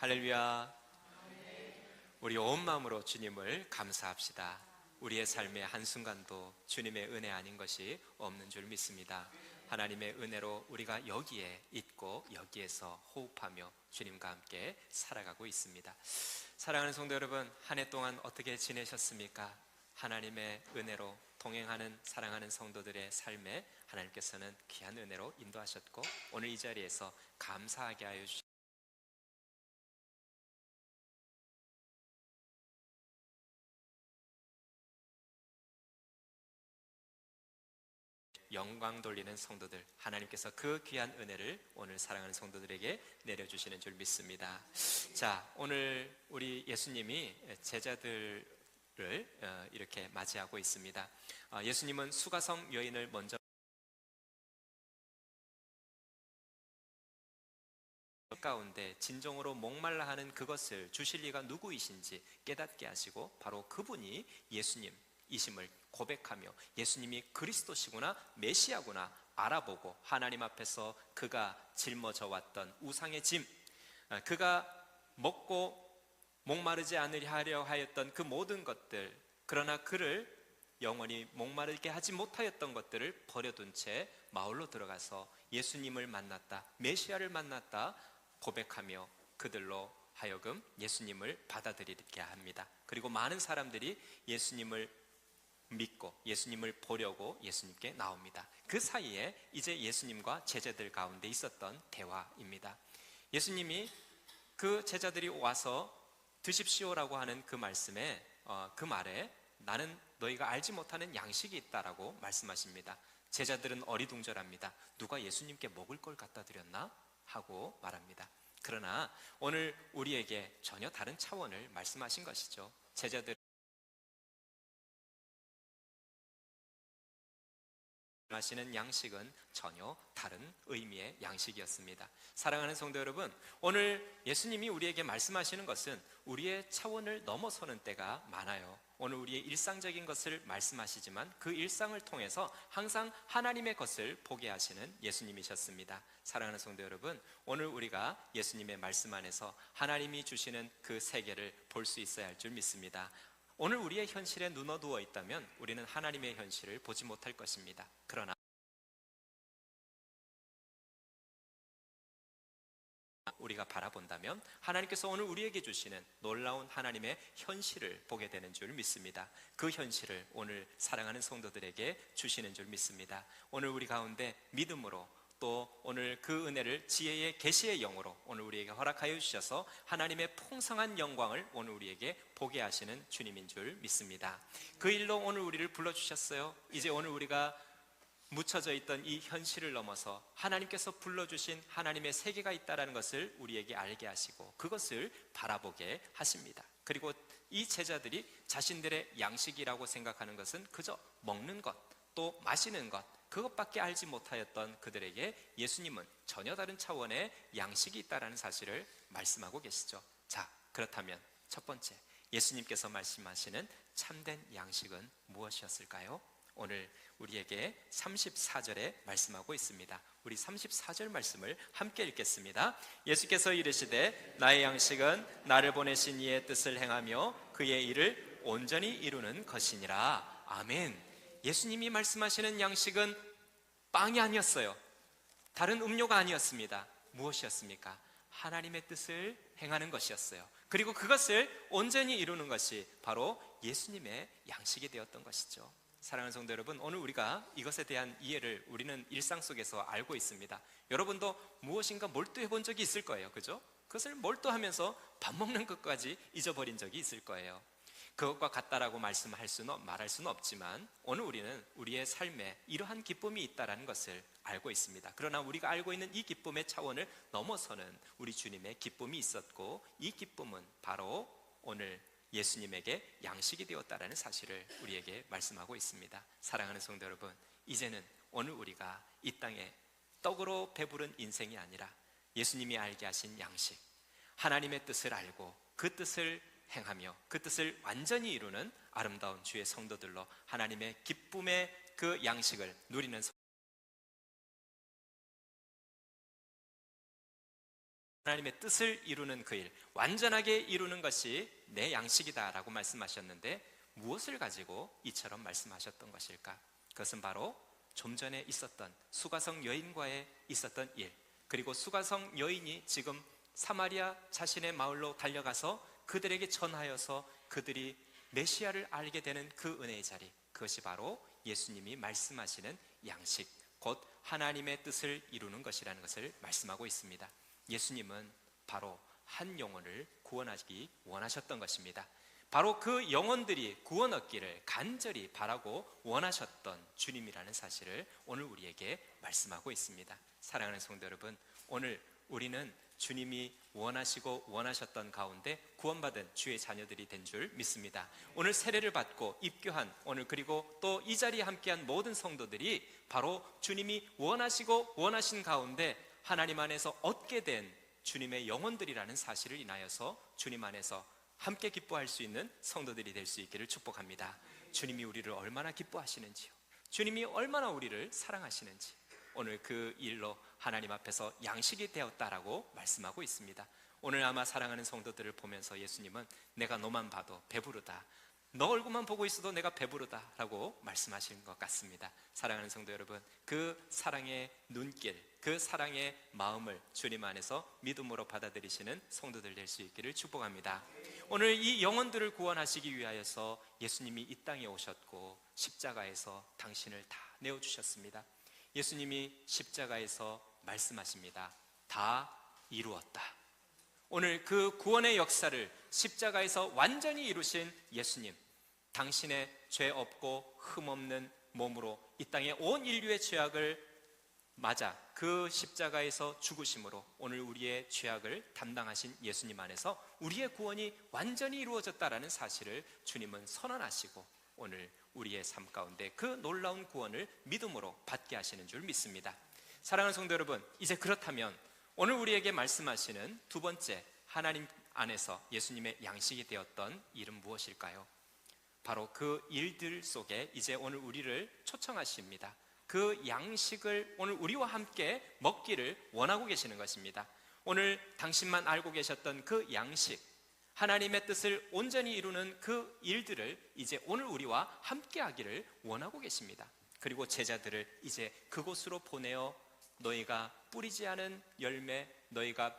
할렐루야. 우리 온 마음으로 주님을 감사합시다. 우리의 삶의 한순간도 주님의 은혜 아닌 것이 없는 줄 믿습니다. 하나님의 은혜로 우리가 여기에 있고 여기에서 호흡하며 주님과 함께 살아가고 있습니다. 사랑하는 성도 여러분, 한 해 동안 어떻게 지내셨습니까? 하나님의 은혜로 동행하는 사랑하는 성도들의 삶에 하나님께서는 귀한 은혜로 인도하셨고 오늘 이 자리에서 감사하게 하여 주시 영광 돌리는 성도들 하나님께서 그 귀한 은혜를 오늘 사랑하는 성도들에게 내려주시는 줄 믿습니다. 자 오늘 우리 예수님이 제자들을 어, 이렇게 맞이하고 있습니다. 어, 예수님은 수가성 여인을 먼저 가운데 진정으로 목말라 하는 그것을 주실 리가 누구이신지 깨닫게 하시고 바로 그분이 예수님 이심을 고백하며 예수님이 그리스도시구나 메시아구나 알아보고 하나님 앞에서 그가 짊어져 왔던 우상의 짐 아, 그가 먹고 목마르지 않으려 하였던 그 모든 것들 그러나 그를 영원히 목마르게 하지 못하였던 것들을 버려둔 채 마을로 들어가서 예수님을 만났다 메시아를 만났다 고백하며 그들로 하여금 예수님을 받아들이게 합니다. 그리고 많은 사람들이 예수님을 믿고 예수님을 보려고 예수님께 나옵니다. 그 사이에 이제 예수님과 제자들 가운데 있었던 대화입니다. 예수님이 그 제자들이 와서 드십시오라고 하는 그 말씀에 어, 그 말에 나는 너희가 알지 못하는 양식이 있다라고 말씀하십니다. 제자들은 어리둥절합니다. 누가 예수님께 먹을 걸 갖다 드렸나? 하고 말합니다. 그러나 오늘 우리에게 전혀 다른 차원을 말씀하신 것이죠. 제자들 하시는 양식은 전혀 다른 의미의 양식이었습니다. 사랑하는 성도 여러분, 오늘 예수님이 우리에게 말씀하시는 것은 우리의 차원을 넘어서는 때가 많아요. 오늘 우리의 일상적인 것을 말씀하시지만 그 일상을 통해서 항상 하나님의 것을 보게 하시는 예수님이셨습니다. 사랑하는 성도 여러분, 오늘 우리가 예수님의 말씀 안에서 하나님이 주시는 그 세계를 볼 수 있어야 할 줄 믿습니다. 오늘 우리의 현실에 눈어 누워 있다면 우리는 하나님의 현실을 보지 못할 것입니다. 그러나 우리가 바라본다면 하나님께서 오늘 우리에게 주시는 놀라운 하나님의 현실을 보게 되는 줄 믿습니다. 그 현실을 오늘 사랑하는 성도들에게 주시는 줄 믿습니다. 오늘 우리 가운데 믿음으로 또 오늘 그 은혜를 지혜의 계시의 영으로 오늘 우리에게 허락하여 주셔서 하나님의 풍성한 영광을 오늘 우리에게 보게 하시는 주님인 줄 믿습니다. 그 일로 오늘 우리를 불러 주셨어요. 이제 오늘 우리가 묻혀져 있던 이 현실을 넘어서 하나님께서 불러주신 하나님의 세계가 있다라는 것을 우리에게 알게 하시고 그것을 바라보게 하십니다. 그리고 이 제자들이 자신들의 양식이라고 생각하는 것은 그저 먹는 것, 또 마시는 것, 그것밖에 알지 못하였던 그들에게 예수님은 전혀 다른 차원의 양식이 있다라는 사실을 말씀하고 계시죠. 자, 그렇다면 첫 번째 예수님께서 말씀하시는 참된 양식은 무엇이었을까요? 오늘 우리에게 34절에 말씀하고 있습니다. 우리 34절 말씀을 함께 읽겠습니다. 예수께서 이르시되 나의 양식은 나를 보내신 이의 뜻을 행하며 그의 일을 온전히 이루는 것이니라. 아멘. 예수님이 말씀하시는 양식은 빵이 아니었어요. 다른 음료가 아니었습니다. 무엇이었습니까? 하나님의 뜻을 행하는 것이었어요. 그리고 그것을 온전히 이루는 것이 바로 예수님의 양식이 되었던 것이죠. 사랑하는 성도 여러분, 오늘 우리가 이것에 대한 이해를 우리는 일상 속에서 알고 있습니다. 여러분도 무엇인가 몰두해 본 적이 있을 거예요. 그죠? 그것을 몰두하면서 밥 먹는 것까지 잊어버린 적이 있을 거예요. 그것과 같다라고 말씀할 수는 말할 수는 없지만 오늘 우리는 우리의 삶에 이러한 기쁨이 있다라는 것을 알고 있습니다. 그러나 우리가 알고 있는 이 기쁨의 차원을 넘어서는 우리 주님의 기쁨이 있었고 이 기쁨은 바로 오늘 예수님에게 양식이 되었다라는 사실을 우리에게 말씀하고 있습니다. 사랑하는 성도 여러분, 이제는 오늘 우리가 이 땅에 떡으로 배부른 인생이 아니라 예수님이 알게 하신 양식, 하나님의 뜻을 알고 그 뜻을 행하며 그 뜻을 완전히 이루는 아름다운 주의 성도들로 하나님의 기쁨의 그 양식을 누리는 하나님의 뜻을 이루는 그 일, 완전하게 이루는 것이 내 양식이다라고 말씀하셨는데 무엇을 가지고 이처럼 말씀하셨던 것일까? 그것은 바로 좀 전에 있었던 수가성 여인과의 있었던 일, 그리고 수가성 여인이 지금 사마리아 자신의 마을로 달려가서 그들에게 전하여서 그들이 메시아를 알게 되는 그 은혜의 자리, 그것이 바로 예수님이 말씀하시는 양식, 곧 하나님의 뜻을 이루는 것이라는 것을 말씀하고 있습니다. 예수님은 바로 한 영혼을 구원하기 원하셨던 것입니다. 바로 그 영혼들이 구원 얻기를 간절히 바라고 원하셨던 주님이라는 사실을 오늘 우리에게 말씀하고 있습니다. 사랑하는 성도 여러분, 오늘 우리는 주님이 원하시고 원하셨던 가운데 구원받은 주의 자녀들이 된 줄 믿습니다. 오늘 세례를 받고 입교한 오늘 그리고 또 이 자리에 함께한 모든 성도들이 바로 주님이 원하시고 원하신 가운데 하나님 안에서 얻게 된 주님의 영혼들이라는 사실을 인하여서 주님 안에서 함께 기뻐할 수 있는 성도들이 될 수 있기를 축복합니다. 주님이 우리를 얼마나 기뻐하시는지요. 주님이 얼마나 우리를 사랑하시는지 오늘 그 일로 하나님 앞에서 양식이 되었다라고 말씀하고 있습니다. 오늘 아마 사랑하는 성도들을 보면서 예수님은 내가 너만 봐도 배부르다. 너 얼굴만 보고 있어도 내가 배부르다라고 말씀하시는 것 같습니다. 사랑하는 성도 여러분, 그 사랑의 눈길, 그 사랑의 마음을 주님 안에서 믿음으로 받아들이시는 성도들 될 수 있기를 축복합니다. 오늘 이 영혼들을 구원하시기 위하여서 예수님이 이 땅에 오셨고 십자가에서 당신을 다 내어 주셨습니다. 예수님이 십자가에서 말씀하십니다. 다 이루었다. 오늘 그 구원의 역사를 십자가에서 완전히 이루신 예수님, 당신의 죄 없고 흠 없는 몸으로 이 땅의 온 인류의 죄악을 맞아 그 십자가에서 죽으심으로 오늘 우리의 죄악을 담당하신 예수님 안에서 우리의 구원이 완전히 이루어졌다라는 사실을 주님은 선언하시고 오늘 우리의 삶 가운데 그 놀라운 구원을 믿음으로 받게 하시는 줄 믿습니다. 사랑하는 성도 여러분, 이제 그렇다면 오늘 우리에게 말씀하시는 두 번째 하나님 안에서 예수님의 양식이 되었던 일은 무엇일까요? 바로 그 일들 속에 이제 오늘 우리를 초청하십니다. 그 양식을 오늘 우리와 함께 먹기를 원하고 계시는 것입니다. 오늘 당신만 알고 계셨던 그 양식, 하나님의 뜻을 온전히 이루는 그 일들을 이제 오늘 우리와 함께 하기를 원하고 계십니다. 그리고 제자들을 이제 그곳으로 보내어 너희가 뿌리지 않은 열매 너희가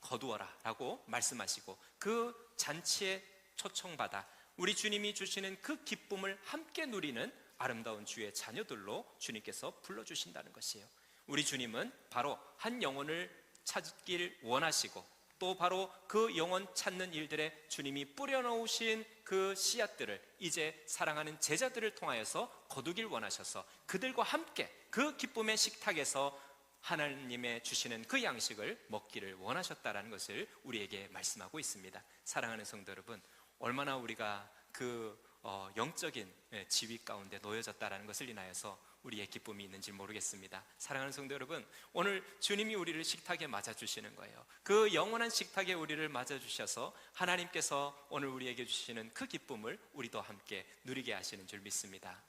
거두어라 라고 말씀하시고 그 잔치에 초청받아 우리 주님이 주시는 그 기쁨을 함께 누리는 아름다운 주의 자녀들로 주님께서 불러주신다는 것이에요. 우리 주님은 바로 한 영혼을 찾길 원하시고 또 바로 그 영혼 찾는 일들에 주님이 뿌려놓으신 그 씨앗들을 이제 사랑하는 제자들을 통하여서 거두길 원하셔서 그들과 함께 그 기쁨의 식탁에서 하나님의 주시는 그 양식을 먹기를 원하셨다라는 것을 우리에게 말씀하고 있습니다. 사랑하는 성도 여러분, 얼마나 우리가 그 어, 영적인 예, 지위 가운데 놓여졌다라는 것을 인하여서 우리의 기쁨이 있는지 모르겠습니다. 사랑하는 성도 여러분, 오늘 주님이 우리를 식탁에 맞아 주시는 거예요. 그 영원한 식탁에 우리를 맞아 주셔서 하나님께서 오늘 우리에게 주시는 그 기쁨을 우리도 함께 누리게 하시는 줄 믿습니다.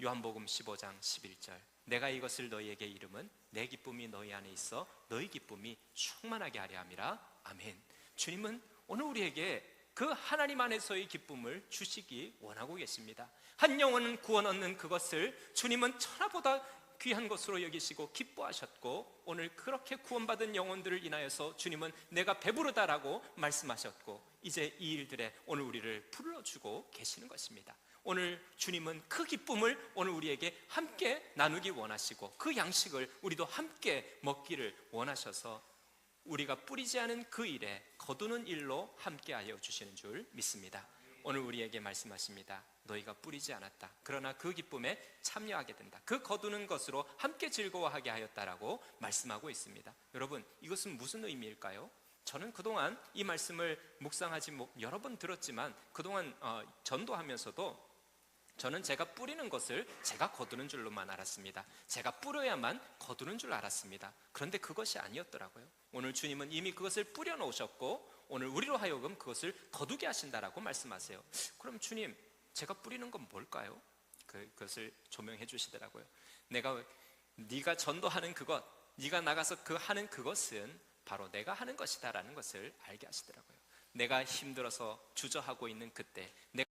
요한복음 15장 11절. 내가 이것을 너희에게 이름은 내 기쁨이 너희 안에 있어 너희 기쁨이 충만하게 하려 함이라. 아멘. 주님은 오늘 우리에게 그 하나님 안에서의 기쁨을 주시기 원하고 계십니다. 한 영혼은 구원 얻는 그것을 주님은 천하보다 귀한 것으로 여기시고 기뻐하셨고 오늘 그렇게 구원받은 영혼들을 인하여서 주님은 내가 배부르다라고 말씀하셨고 이제 이 일들에 오늘 우리를 불러주고 계시는 것입니다. 오늘 주님은 그 기쁨을 오늘 우리에게 함께 나누기 원하시고 그 양식을 우리도 함께 먹기를 원하셔서 우리가 뿌리지 않은 그 일에 거두는 일로 함께하여 주시는 줄 믿습니다. 오늘 우리에게 말씀하십니다. 너희가 뿌리지 않았다. 그러나 그 기쁨에 참여하게 된다. 그 거두는 것으로 함께 즐거워하게 하였다라고 말씀하고 있습니다. 여러분, 이것은 무슨 의미일까요? 저는 그동안 이 말씀을 묵상하지 뭐 여러 번 들었지만 그동안 어, 전도하면서도 저는 제가 뿌리는 것을 제가 거두는 줄로만 알았습니다. 제가 뿌려야만 거두는 줄 알았습니다. 그런데 그것이 아니었더라고요. 오늘 주님은 이미 그것을 뿌려 놓으셨고 오늘 우리로 하여금 그것을 거두게 하신다라고 말씀하세요. 그럼 주님, 제가 뿌리는 건 뭘까요? 그, 그것을 조명해 주시더라고요. 내가 네가 전도하는 그것, 네가 나가서 그 하는 그것은 바로 내가 하는 것이다라는 것을 알게 하시더라고요. 내가 힘들어서 주저하고 있는 그때 내가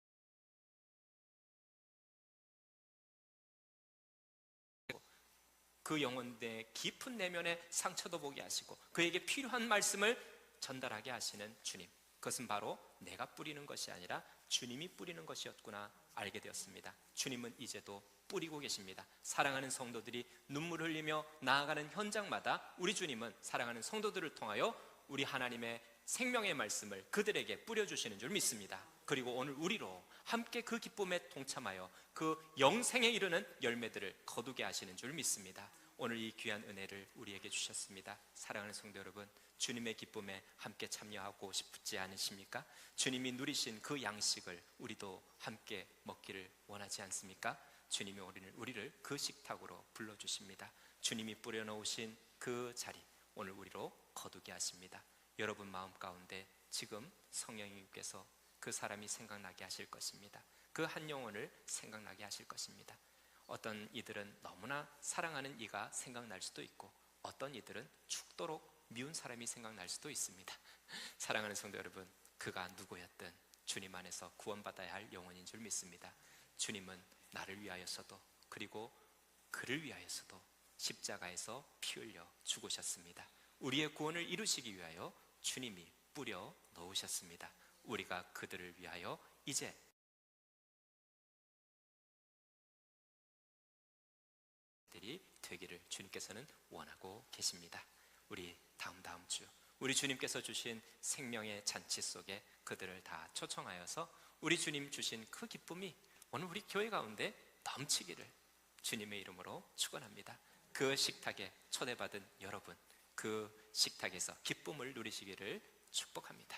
그 영혼의 깊은 내면의 상처도 보게 하시고 그에게 필요한 말씀을 전달하게 하시는 주님. 그것은 바로 내가 뿌리는 것이 아니라 주님이 뿌리는 것이었구나 알게 되었습니다. 주님은 이제도 뿌리고 계십니다. 사랑하는 성도들이 눈물 흘리며 나아가는 현장마다 우리 주님은 사랑하는 성도들을 통하여 우리 하나님의 생명의 말씀을 그들에게 뿌려주시는 줄 믿습니다. 그리고 오늘 우리로 함께 그 기쁨에 동참하여 그 영생에 이르는 열매들을 거두게 하시는 줄 믿습니다. 오늘 이 귀한 은혜를 우리에게 주셨습니다. 사랑하는 성도 여러분, 주님의 기쁨에 함께 참여하고 싶지 않으십니까? 주님이 누리신 그 양식을 우리도 함께 먹기를 원하지 않습니까? 주님이 우리를, 우리를 그 식탁으로 불러주십니다. 주님이 뿌려놓으신 그 자리, 오늘 우리로 거두게 하십니다. 여러분 마음 가운데 지금 성령님께서 그 사람이 생각나게 하실 것입니다. 그 한 영혼을 생각나게 하실 것입니다. 어떤 이들은 너무나 사랑하는 이가 생각날 수도 있고 어떤 이들은 죽도록 미운 사람이 생각날 수도 있습니다. 사랑하는 성도 여러분, 그가 누구였든 주님 안에서 구원받아야 할 영혼인 줄 믿습니다. 주님은 나를 위하여서도 그리고 그를 위하여서도 십자가에서 피 흘려 죽으셨습니다. 우리의 구원을 이루시기 위하여 주님이 뿌려 넣으셨습니다. 우리가 그들을 위하여 이제 되기를 주님께서는 원하고 계십니다. 우리 다음 다음 주 우리 주님께서 주신 생명의 잔치 속에 그들을 다 초청하여서 우리 주님 주신 그 기쁨이 오늘 우리 교회 가운데 넘치기를 주님의 이름으로 축원합니다. 그 식탁에 초대받은 여러분 그 식탁에서 기쁨을 누리시기를 축복합니다.